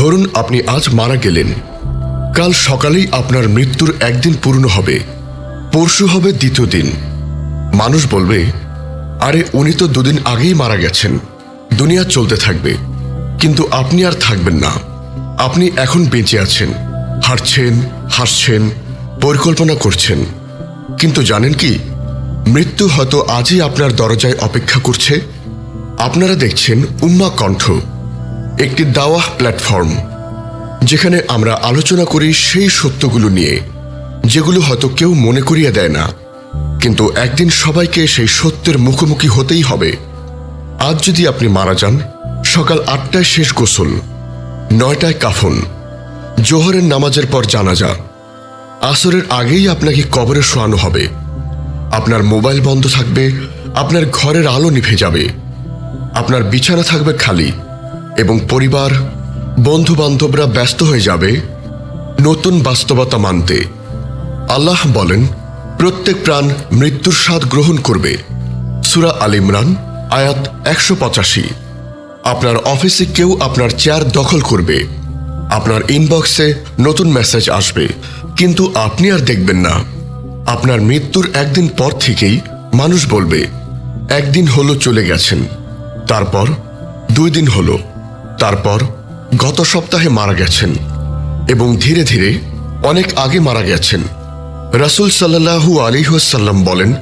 ধরুন আপনি আজ মারা গেলেন। কাল সকালেই আপনার মৃত্যুর একদিন পূর্ণ হবে। পরশু হবে দ্বিতীয় দিন। মানুষ বলবে, আরে, উনি তো দুদিন আগেই মারা গেছেন। দুনিয়া চলতে থাকবে। কিন্তু আপনি আর থাকবেন না। আপনি এখন বেঁচে আছেন। হাঁটছেন, হাসছেন, পরিকল্পনা করছেন। কিন্তু জানেন কি? মৃত্যু হয়তো আজই আপনার দরজায় অপেক্ষা করছে। আপনারা দেখছেন উম্মা কণ্ঠ। একটি দাওয়াহ প্ল্যাটফর্ম, যেখানে আমরা আলোচনা করি সেই সত্যগুলো নিয়ে, যেগুলো হয়তো কেউ মনে করিয়ে দেয় না। কিন্তু একদিন সবাইকে সেই সত্যের মুখোমুখি হতেই হবে। আজ যদি আপনি মারা যান, সকাল আটটায় শেষ গোসল, নয়টায় কাফন, জোহরের নামাজের পর জানা জানাজা। আসরের আগেই আপনাকে কবরে শোয়ানো হবে। আপনার মোবাইল বন্ধ থাকবে, আপনার ঘরের আলো নিভে যাবে। আপনার বিছানা থাকবে খালি। এবং পরিবার বন্ধু বান্ধবরা ব্যস্ত হয়ে যাবে নতুন বাস্তবতা মানতে। আল্লাহ বলেন, প্রত্যেক প্রাণ মৃত্যুর স্বাদ গ্রহণ করবে। সুরা আল ইমরান, আয়াত একশো পঁচাশি। আপনার অফিসে কেউ আপনার চেয়ার দখল করবে। আপনার ইনবক্সে নতুন মেসেজ আসবে। কিন্তু আপনি আর দেখবেন না। আপনার মৃত্যুর একদিন পর থেকেই মানুষ বলবে, একদিন হলো চলে গেছেন। তারপর দুই দিন হলো তারপর গত সপ্তাহে মারা গেছেন এবং ধীরে ধীরে অনেক আগে মারা গেছেন। রাসুল সাল্লাহু আলিহাসাল্লাম বলেন,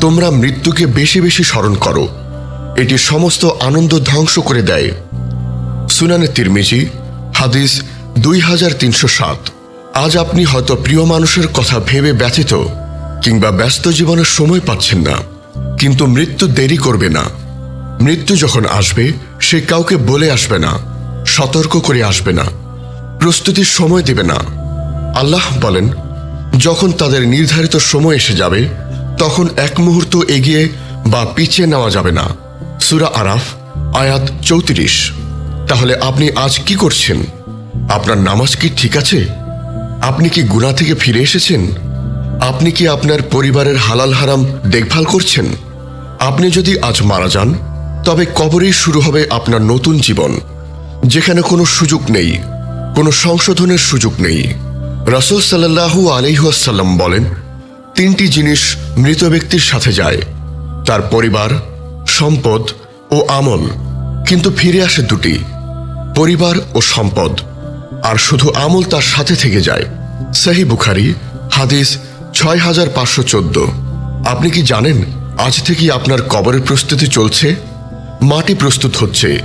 তোমরা মৃত্যুকে বেশি বেশি স্মরণ করো। এটি সমস্ত আনন্দ ধ্বংস করে দেয়। সুনানে তিরমিজি, হাদিস দুই হাজার তিনশো সাত। আজ আপনি হয়তো প্রিয় মানুষের কথা ভেবে ব্যথিত কিংবা ব্যস্ত জীবনের সময় পাচ্ছেন না। কিন্তু মৃত্যু দেরি করবে না। মৃত্যু যখন আসবে সে কাউকে বলে আসবে না, সতর্ক করে আসবে না, প্রস্তুতির সময় দেবে না। আল্লাহ বলেন, যখন তাদের নির্ধারিত সময় এসে যাবে, তখন এক মুহূর্ত এগিয়ে বা পিছিয়ে নেওয়া যাবে না। সুরা আরাফ, আয়াত চৌত্রিশ। তাহলে আপনি আজ কি করছেন? আপনার নামাজ কি ঠিক আছে? আপনি কি গুণা থেকে ফিরে এসেছেন? আপনি কি আপনার পরিবারের হালাল হারাম দেখভাল করছেন? আপনি যদি আজ মারা যান তবে কবরেই শুরু হবে আপনার নতুন জীবন, যেখানে কোনো সুযোগ নেই, কোনো সংশোধনের সুযোগ নেই। রাসুল সাল্লাহু আলহাসাল্লাম বলেন, তিনটি জিনিস মৃত ব্যক্তির সাথে যায়, তার পরিবার, সম্পদ ও আমল, কিন্তু ফিরে আসে দুটি, পরিবার ও সম্পদ, আর শুধু আমল তার সাথে থেকে যায়। সাহি বুখারি, হাদিস ছয় হাজার পাঁচশো চোদ্দ। আপনি কি জানেন, আজ থেকেই আপনার কবরের প্রস্তুতি চলছে? মাটি প্রস্তুত হচ্ছে,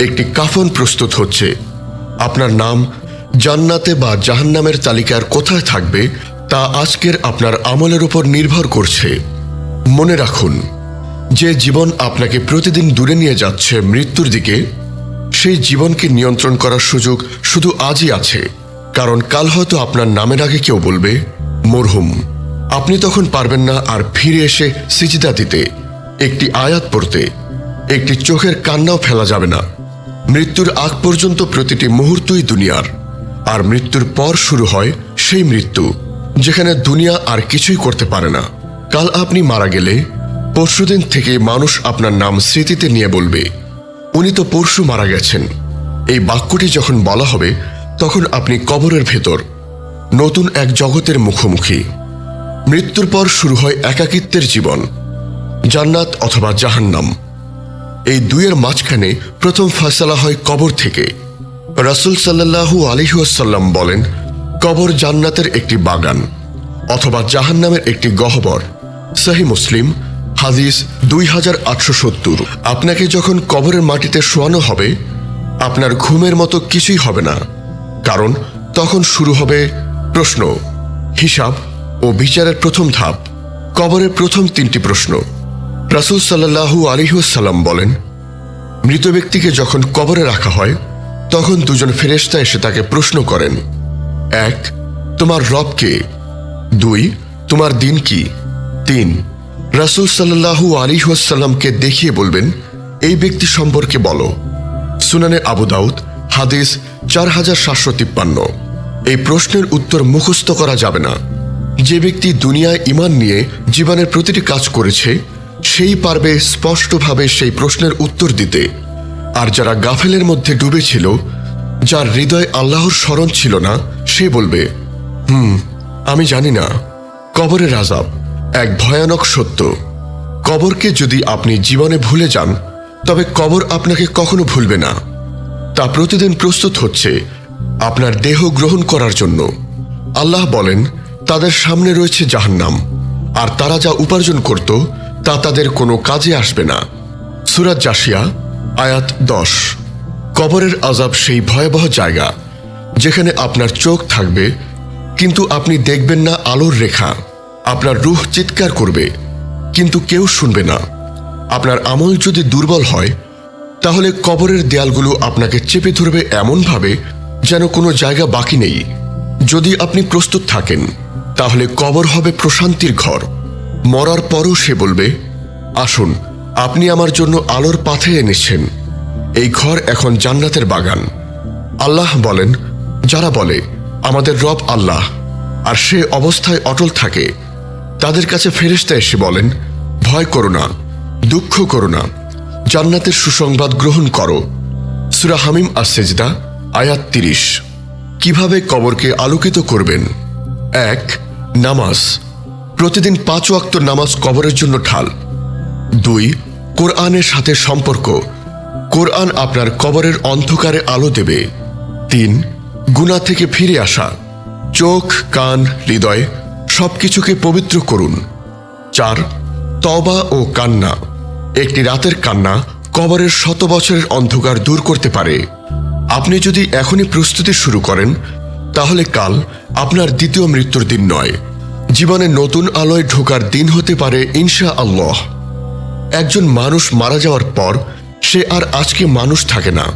একটি কাফন প্রস্তুত হচ্ছে। আপনার নাম জান্নাতে বা জাহান্নামের তালিকার কোথায় থাকবে, তা আজকের আপনার আমলের উপর নির্ভর করছে। মনে রাখুন, যে জীবন আপনাকে প্রতিদিন দূরে নিয়ে যাচ্ছে মৃত্যুর দিকে, সেই জীবনকে নিয়ন্ত্রণ করার সুযোগ শুধু আজই আছে। কারণ কাল হয়তো আপনার নামের আগে কেউ বলবে, মরহুম। আপনি তখন পারবেন না আর ফিরে এসে সিজিদা দিতে, একটি আয়াত পড়তে। একটি চোখের কান্নাও ফেলা যাবে না। মৃত্যুর আগ পর্যন্ত প্রতিটি মুহূর্তই দুনিয়ার। আর মৃত্যুর পর শুরু হয় সেই মৃত্যু, যেখানে দুনিয়া আর কিছুই করতে পারে না। কাল আপনি মারা গেলে পরশুদিন থেকে মানুষ আপনার নাম স্মৃতিতে নিয়ে বলবে, উনি তো পরশু মারা গেছেন। এই বাক্যটি যখন বলা হবে, তখন আপনি কবরের ভেতর, নতুন এক জগতের মুখোমুখি। মৃত্যুর পর শুরু হয় একাকিত্বের জীবন, জান্নাত অথবা জাহান্নাম। এই দুইয়ের মাঝখানে প্রথম ফয়সালা হয় কবর থেকে। রাসুল সাল্লাহু আলিহাসাল্লাম বলেন, কবর জান্নাতের একটি বাগান অথবা জাহান্নামের একটি গহবর। সাহি মুসলিম, হাদিস দুই হাজার আটশো সত্তর। আপনাকে যখন কবরের মাটিতে শোয়ানো হবে, আপনার ঘুমের মতো কিছুই হবে না। কারণ তখন শুরু হবে প্রশ্ন, হিসাব ও বিচারের প্রথম ধাপ। কবরের প্রথম তিনটি প্রশ্ন। রাসুল সাল্লাহু আলিহাসাল্লাম বলেন, মৃত ব্যক্তিকে যখন কবরে রাখা হয়, তখন দুজন ফেরেস্তা এসে তাকে প্রশ্ন করেন, এক, তোমার রব কে? দুই, তোমার দিন কি? তিন, রাসুল সাল্লাহু আলিহাসাল্লামকে দেখিয়ে বলবেন, এই ব্যক্তি সম্পর্কে বলো। সুনানে আবু দাউদ, হাদিস চার হাজার সাতশো তিপ্পান্ন। এই প্রশ্নের উত্তর মুখস্থ করা যাবে না। যে ব্যক্তি দুনিয়ায় ইমান নিয়ে জীবনের প্রতিটি কাজ করেছে সেই পারবে স্পষ্টভাবে সেই প্রশ্নের উত্তর দিতে। আর যারা গাফেলের মধ্যে ডুবেছিল, যার হৃদয় আল্লাহর স্মরণ ছিল না, সে বলবে, হুম, আমি জানি না। কবরের আজাব এক ভয়ানক সত্য। কবরকে যদি আপনি জীবনে ভুলে যান, তবে কবর আপনাকে কখনো ভুলবে না। তা প্রতিদিন প্রস্তুত হচ্ছে আপনার দেহ গ্রহণ করার জন্য। আল্লাহ বলেন, তাদের সামনে রয়েছে জাহান্নাম। আর তারা যা উপার্জন করত তা তাদের কোনো কাজে আসবে না। সুরাজ জাসিয়া আয়াত দশ। কবরের আজাব সেই ভয়াবহ জায়গা, যেখানে আপনার চোখ থাকবে, কিন্তু আপনি দেখবেন না আলোর রেখা। আপনার রুহ চিৎকার করবে, কিন্তু কেউ শুনবে না। আপনার আমল যদি দুর্বল হয়, তাহলে কবরের দেয়ালগুলো আপনাকে চেপে ধরবে এমনভাবে যেন কোনো জায়গা বাকি নেই। যদি আপনি প্রস্তুত থাকেন, তাহলে কবর হবে প্রশান্তির ঘর। মরার পরও সে বলবে, আসুন, আপনি আমার জন্য আলোর পাথে এনেছেন। এই ঘর এখন জান্নাতের বাগান। আল্লাহ বলেন, যারা বলে, আমাদের রব আল্লাহ, আর সে অবস্থায় অটল থাকে, তাদের কাছে ফেরেশতা এসে বলেন, ভয় করো না, দুঃখ করো না, জান্নাতের সুসংবাদ গ্রহণ করো। সুরা হামিম আর সেজদা আয়াত তিরিশ। কীভাবে কবরকে আলোকিত করবেন? এক, নামাজ। প্রতিদিন পাঁচ ওয়াক্ত নামাজ কবরের জন্য ঢাল। দুই, কোরআনের সাথে সম্পর্ক। কোরআন আপনার কবরের অন্ধকারে আলো দেবে। তিন গুণা থেকে ফিরে আসা। চোখ, কান, হৃদয় সবকিছুকে পবিত্র করুন। চার তবা ও কান্না। একটি রাতের কান্না কবরের শত বছরের অন্ধকার দূর করতে পারে। আপনি যদি এখনই প্রস্তুতি শুরু করেন, তাহলে কাল আপনার দ্বিতীয় মৃত্যুর দিন নয়। জীবনে নতুন আলোয় ঢোকার দিন হতে পারে ইনশা আল্লাহ একজন মানুষ মারা যাওয়ার পর সে আর আজকে মানুষ থাকে না।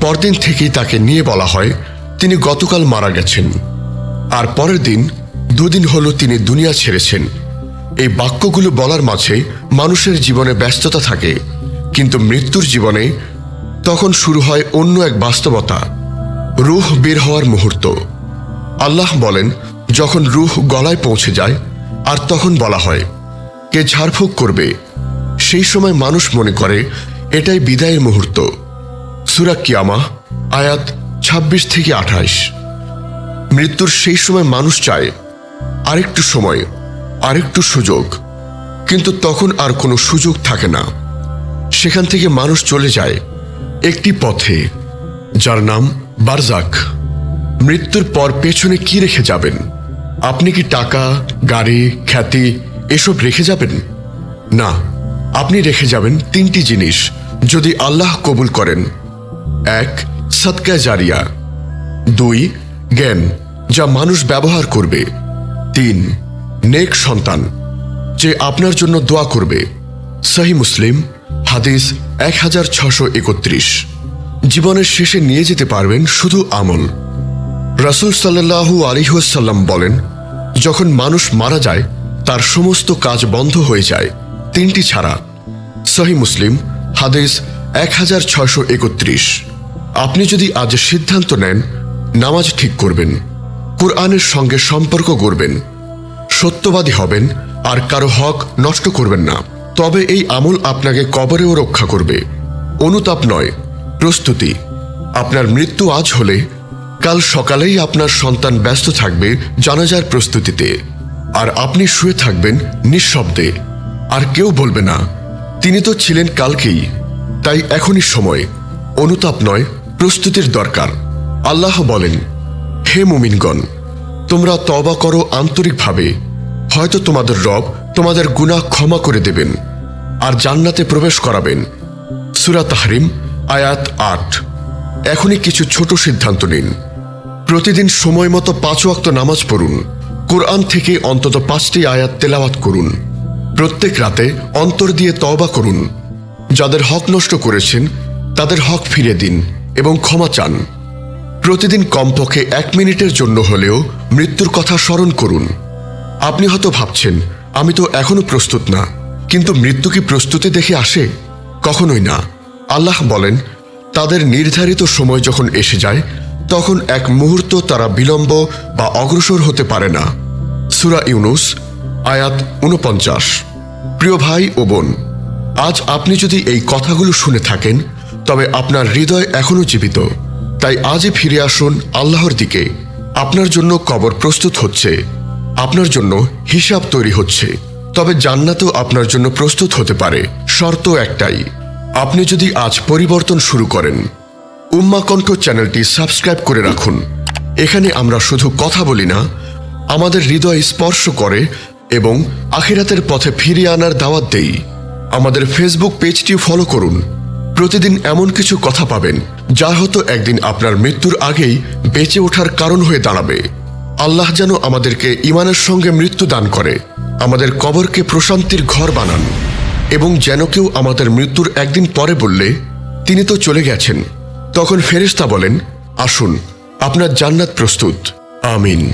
পরদিন থেকেই তাকে নিয়ে বলা হয়, তিনি গতকাল মারা গেছেন। আর পরের দিন, দুদিন হলো তিনি দুনিয়া ছেড়েছেন। এই বাক্যগুলো বলার মাঝে মানুষের জীবনে ব্যস্ততা থাকে, কিন্তু মৃত্যুর জীবনে তখন শুরু হয় অন্য এক বাস্তবতা, রুহ বের হওয়ার মুহূর্ত। আল্লাহ বলেন যখন রুহ গলায় পৌঁছে যায়, আর তখন বলা হয়, কে ঝাড়ফুঁক করবে? সেই সময় মানুষ মনে করে, এটাই বিদায়ের মুহূর্ত। সুরা কিয়ামা আয়াত ২৬ থেকে আঠাশ মৃত্যুর সেই সময় মানুষ চায়, আরেকটু সময়, আরেকটু সুযোগ। কিন্তু তখন আর কোনো সুযোগ থাকে না। সেখান থেকে মানুষ চলে যায় একটি পথে, যার নাম বারজাক। মৃত্যুর পর পেছনে কি রেখে যাবেন? আপনি কি টাকা, গাড়ি, খ্যাতি এসব রেখে যাবেন? না, আপনি রেখে যাবেন তিনটি জিনিস যদি আল্লাহ কবুল করেন। এক সৎকা জারিয়া। দুই, জ্ঞান, যা মানুষ ব্যবহার করবে। তিন, নেক সন্তান, যে আপনার জন্য দোয়া করবে। সহি মুসলিম, হাদিস এক হাজার ছশো একত্রিশ। জীবনের শেষে নিয়ে যেতে পারবেন শুধু আমল। রাসুল সাল্লাহু আলিহাসাল্লাম বলেন, যখন মানুষ মারা যায়, তার সমস্ত কাজ বন্ধ হয়ে যায়, তিনটি ছাড়া। সহি মুসলিম, হাদিস এক হাজার একত্রিশ। আপনি যদি আজ সিদ্ধান্ত নেন, নামাজ ঠিক করবেন, কোরআনের সঙ্গে সম্পর্ক করবেন সত্যবাদী হবেন, আর কারও হক নষ্ট করবেন না, তবে এই আমল আপনাকে কবরেও রক্ষা করবে। অনুতাপ নয়, প্রস্তুতি। আপনার মৃত্যু আজ হলে কাল সকালেই আপনার সন্তান ব্যস্ত থাকবে জানাজার প্রস্তুতিতে। আর আপনি শুয়ে থাকবেন নিঃশব্দে। আর কেউ বলবে না, তিনি তো ছিলেন কালকেই। তাই এখনই সময়। অনুতাপ নয়, প্রস্তুতির দরকার। আল্লাহ বলেন, হে মুমিনগণ, তোমরা তবা করো আন্তরিকভাবে। হয়তো তোমাদের রব তোমাদের গুনাহ ক্ষমা করে দেবেন, আর জান্নাতে প্রবেশ করাবেন। সুরা তাহরিম, আয়াত আট। এখনই কিছু ছোট সিদ্ধান্ত নিন। প্রতিদিন সময় মতো পাঁচ ওয়াক্ত নামাজ পড়ুন। কোরআন থেকে অন্তত পাঁচটি আয়াত তেলাওয়াত করুন। প্রত্যেক রাতে অন্তর দিয়ে তওবা করুন। যাদের হক নষ্ট করেছেন, তাদের হক ফিরে দিন এবং ক্ষমা চান। প্রতিদিন কমপক্ষে এক মিনিটের জন্য হলেও মৃত্যুর কথা স্মরণ করুন। আপনি হয়তো ভাবছেন, আমি তো এখনও প্রস্তুত না। কিন্তু মৃত্যু কি প্রস্তুতি দেখে আসে? কখনোই না। আল্লাহ বলেন তাদের নির্ধারিত সময় যখন এসে যায়, তখন এক মুহূর্ত তারা বিলম্ব বা অগ্রসর হতে পারে না। সুরা ইউনুস, আয়াত উনপঞ্চাশ প্রিয় ভাই ও বোন, আজ আপনি যদি এই কথাগুলো শুনে থাকেন, তবে আপনার হৃদয় এখনও জীবিত। তাই আজই ফিরে আসুন আল্লাহর দিকে। আপনার জন্য কবর প্রস্তুত হচ্ছে। আপনার জন্য হিসাব তৈরি হচ্ছে। তবে জান্নাতও আপনার জন্য প্রস্তুত হতে পারে। শর্ত একটাই আপনি যদি আজ পরিবর্তন শুরু করেন, উম্মা কণ্ঠ চ্যানেলটি সাবস্ক্রাইব করে রাখুন। এখানে আমরা শুধু কথা বলি না, আমাদের হৃদয় স্পর্শ করে এবং আখিরাতের পথে ফিরিয়ে আনার দাওয়াত দেই। আমাদের ফেসবুক পেজটি ফলো করুন। প্রতিদিন এমন কিছু কথা পাবেন, যা হয়তো একদিন আপনার মৃত্যুর আগেই বেঁচে ওঠার কারণ হয়ে দাঁড়াবে। আল্লাহ যেন আমাদেরকে ইমানের সঙ্গে মৃত্যু দান করে। আমাদের কবরকে প্রশান্তির ঘর বানান। এবং যেন কেউ আমাদের মৃত্যুর একদিন পরে বললে, তিনি তো চলে গেছেন। তখন ফেরিস্তা বলেন, আসুন, আপনার জান্নাত প্রস্তুত। আমিন।